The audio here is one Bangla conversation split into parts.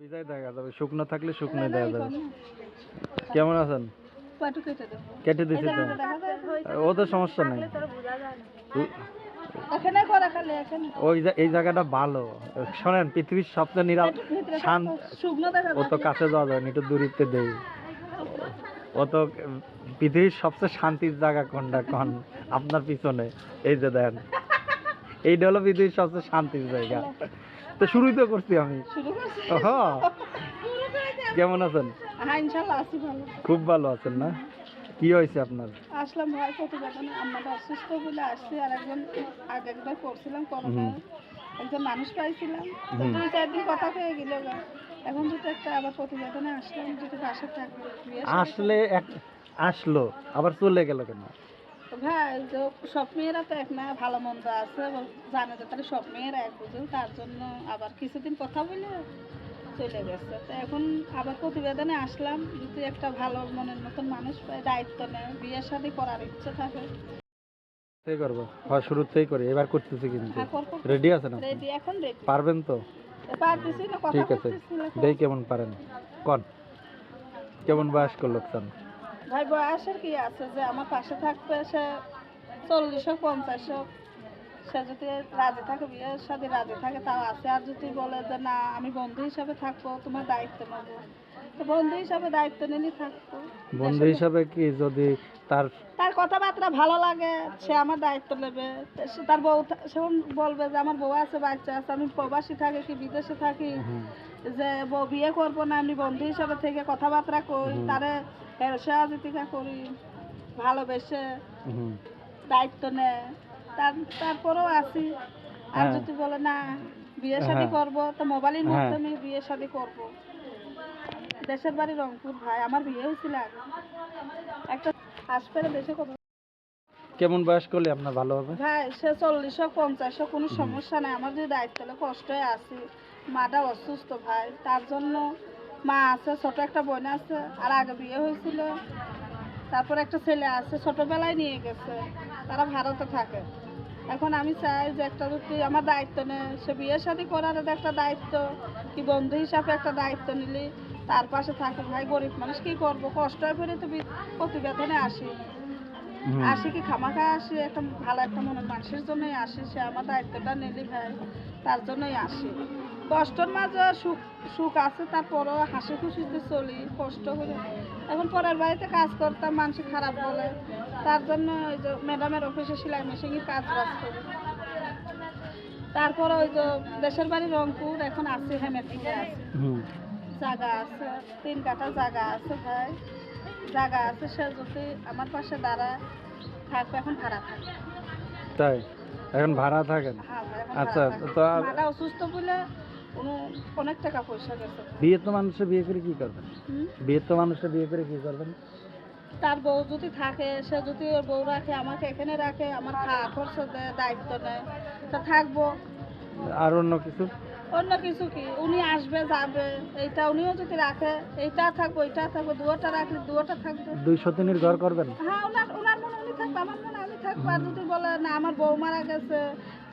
বিদায় দেখা যাবে শুকনো থাকলে শুকনো দেখা যাবে। কেমন আছেন? কেটে দেবো। দিছি তো। দেখা ও তো সমস্যা নেই। ওই এই জায়গাটা ভালো। শোনেন পৃথিবীর সবচেয়ে নিরাপ শান্ত। ও তো কাছে যাওয়া না একটু দূরিত্বে দেই। ও তো পৃথিবীর সবচেয়ে শান্তির জায়গা কোনটা কোন? আপনার পিছনে। এই যে দেন। এইটা হলো পৃথিবীর সবচেয়ে শান্তির জায়গা। তো শুরুই তো করছি আমি। শুরু কেমন আছেন? হ্যাঁ ইনশাল্লাহ আছি ভালো। খুব ভালো আছেন না? কি হয়েছে আপনার? আসলাম ভাই প্রতিবেদনে। আমরা অসুস্থ বলে আসছি আর একজন আগে একবার করছিলাম করোনা একজন মানুষ পাইছিলাম। দুই চার দিন কথা হয়ে গেল এখন যদি একটা আবার প্রতিবেদনে আসলাম যদি বাসা থাকবে। আসলে এক আসলো আবার চলে গেল কেন? ভাই যে সব মেয়েরা তো এক না ভালো মন্দ আছে জানে যে তাহলে সব মেয়েরা এক বুঝে তার জন্য আবার কিছুদিন কথা বলে চলে গেছে। তো এখন আবার প্রতিবেদনে আসলাম যদি একটা ভালো মনের মতন মানুষ পায় দায়িত্ব নেয় বিয়ে শাদী করার ইচ্ছে থাকে। করব। হয় শুরুতেই করি এবার করতেছি কিন্তু। হ্যাঁ রেডি আছেন আপনি রেডি এখন রেডি পারবেন তো? পারতেছি না কথা ঠিক আছে। দেই কেমন পারেন। কন। কেমন বয়স্ক লোক চান? ভাই বয়সের কি আছে যে আমার পাশে থাকতে সে চল্লিশ হোক পঞ্চাশ হোক সে যদি রাজি থাকে বিয়ের সাথে রাজি থাকে তাও আছে। আর যদি বলে যে না আমি বন্ধু হিসাবে থাকব তোমার দায়িত্ব নেব। তো বন্ধু হিসাবে দায়িত্ব নিলে থাকব। বন্ধু হিসাবে কি যদি তার তার কথাবার্তা ভালো লাগে সে আমার দায়িত্ব নেবে। সে তার বউ সে বলবে যে আমার বউ আছে বাচ্চা আছে আমি প্রবাসী থাকি কি বিদেশে থাকি? যে বউ বিয়ে করব না আমি বন্ধু হিসাবে থেকে কথাবার্তা কই। তারে সহযোগিতা করি ভালোবেসে দায়িত্ব নেয়। তারপরেও আছি। আর হ্যাঁ। যদি বলে না বিয়ে শাদী হ্যাঁ। করব তো মোবাইলের হ্যাঁ। মাধ্যমে বিয়ে শাদী করব। দেশের বাড়ি রংপুর ভাই আমার বিয়ে হয়েছিল আগে। একটা আসবে দেশে কত কেমন বয়স করলে আপনার ভালো হবে? ভাই সে চল্লিশ হোক পঞ্চাশ হোক কোনো সমস্যা নাই। আমার যদি দায়িত্ব হলে কষ্টে আছি মাটা অসুস্থ ভাই তার জন্য মা আছে ছোট একটা বোন আছে আর আগে বিয়ে হয়েছিল। তারপর একটা ছেলে আছে, ছোটবেলায় নিয়ে গেছে। তারা ভারতে থাকে। এখন আমি চাই যে একটা যদি আমার দায়িত্ব নেয় সে বিয়ে শাদী করার একটা দায়িত্ব, কি বন্ধু হিসাবে একটা দায়িত্ব নিলি, তার পাশে থাকে। ভাই, গরিব মানুষ কি করব? কষ্ট পড়ে তো প্রতিবেদনে আসি। আসি কি খামাখা আসি একটা ভালো একটা মনের মানুষের জন্যই আসি সে আমার দায়িত্বটা নিলি ভাই তার জন্যই আসি। কষ্টর মাঝে সুখ সুখ আছে তারপরও হাসি খুশিতে চলি কষ্ট করে এখন পরের বাড়িতে কাজ করতাম মানুষ খারাপ বলে। তার জন্য ওই যে ম্যাডামের অফিসে সেলাই মেশিনে কাজ বাজ করি। তারপরে ওই যে দেশের বাড়ি রংপুর এখন আসি হেমেটিকে আছি জায়গা আছে তিন কাঠা জায়গা আছে ভাই। জায়গা আছে সে যদি আমার পাশে দাঁড়ায় থাকবে এখন ভাড়া থাকে। তাই? এখন ভাড়া থাকেন হ্যাঁ আচ্ছা তো অসুস্থ বলে অনেক টাকা পয়সা গেছে। বিয়ে তো মানুষে বিয়ে করে কি করবেন? বিয়ে তো মানুষে বিয়ে করে কি করবেন? তার বউ যদি থাকে সে যদি ওর বউ রাখে আমাকে এখানে রাখে আমার খাওয়া খরচ দেয় দায়িত্ব নেয় তা থাকব। আর অন্য কিছু? অন্য কিছু কি? উনি আসবে যাবে এইটা উনিও যদি রাখে এইটা থাকব এইটা থাকব দুয়োটা রাখলে দুয়োটা থাকবে। দুইশো দিনের ঘর করবেন? হ্যাঁ ওনার ওনার মনে উনি থাকবে আমার মনে আমি থাকব। আর যদি বলে না আমার বউ মারা গেছে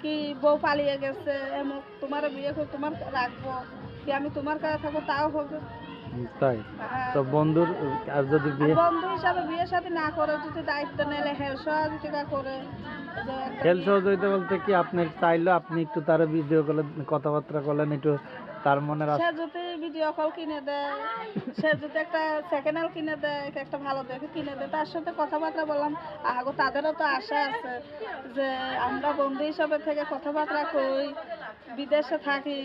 কি বউ পালিয়ে গেছে এমন তোমার বিয়ে করে তোমার রাখব কি আমি তোমার কাছে থাকব তাও হবে। তাই? তো বন্ধুর আর যদি বিয়ে বন্ধু হিসাবে বিয়ে সাথে না করে যদি দায়িত্ব নিলে হেল্প সহযোগিতা করে খেল সহযোগিতা বলতে কি আপনি চাইলে আপনি একটু তার ভিডিও কলে কথাবার্তা করলেন একটু তার আশা সে যদি ভিডিও কল কিনে দেয় সে যদি একটা সেকেন্ড হ্যান্ড কিনে দেয় একটা ভালো দেখে কিনে দেয় তার সাথে কথাবার্তা বললাম আগো তাদেরও তো আশা আছে যে আমরা বন্ধু হিসাবে থেকে কথাবার্তা কই বিদেশে থাকি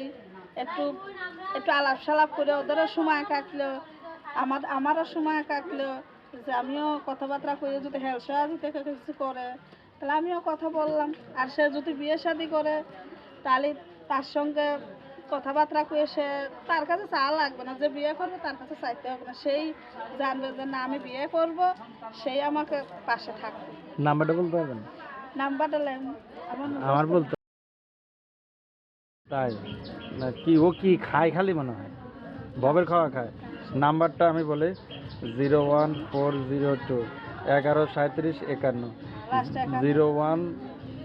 একটু একটু আলাপ সালাপ করে ওদেরও সময় কাটলো আমার আমারও সময় কাটলো যে আমিও কথাবার্তা করে যদি হেল্প সহযোগিতা কিছু করে তাহলে আমিও কথা বললাম। আর সে যদি বিয়ে শাদি করে তাহলে তার সঙ্গে কথাবার্তা কয়ে সে তার কাছে চা লাগবে না যে বিয়ে করবে তার কাছে চাইতে হবে না। সেই জানবে যে না আমি বিয়ে করব সেই আমাকে পাশে থাকবে। নাম্বারটা বলতে পারবেন? নাম্বারটা আমার বলতে তাই? না কি ও কি খায় খালি মনে হয়? ববের খাওয়া খায়। নাম্বারটা আমি বলি zero one four zero two এগারো সাঁত্রিশ একান্ন। Zero one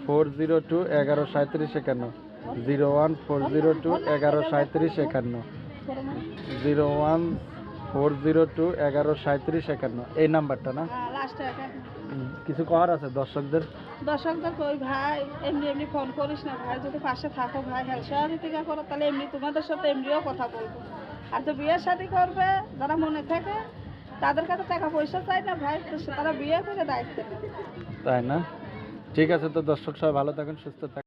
four zero two এগারো সাঁত্রিশ একান্ন। Zero one four zero two এগারো সাঁত্রিশ একান্ন। Zero one four zero two এগারো সাঁত্রিশ একান্ন। এই নাম্বারটা না? কিছু করার আছে দর্শকদের? দর্শকদের কই ভাই এমনি এমনি ফোন করিস না ভাই যদি পাশে থাকো ভাই হেলথ টিকা করো তাহলে এমনি তোমাদের সাথে এমনিও কথা বলব। আর তো বিয়ে শাদি করবে যারা মনে থাকে তাদের কাছে টাকা পয়সা চাই না ভাই তো তারা বিয়ে করে দায়িত্ব তাই না? ঠিক আছে তো দর্শক সবাই ভালো থাকেন সুস্থ থাকুন।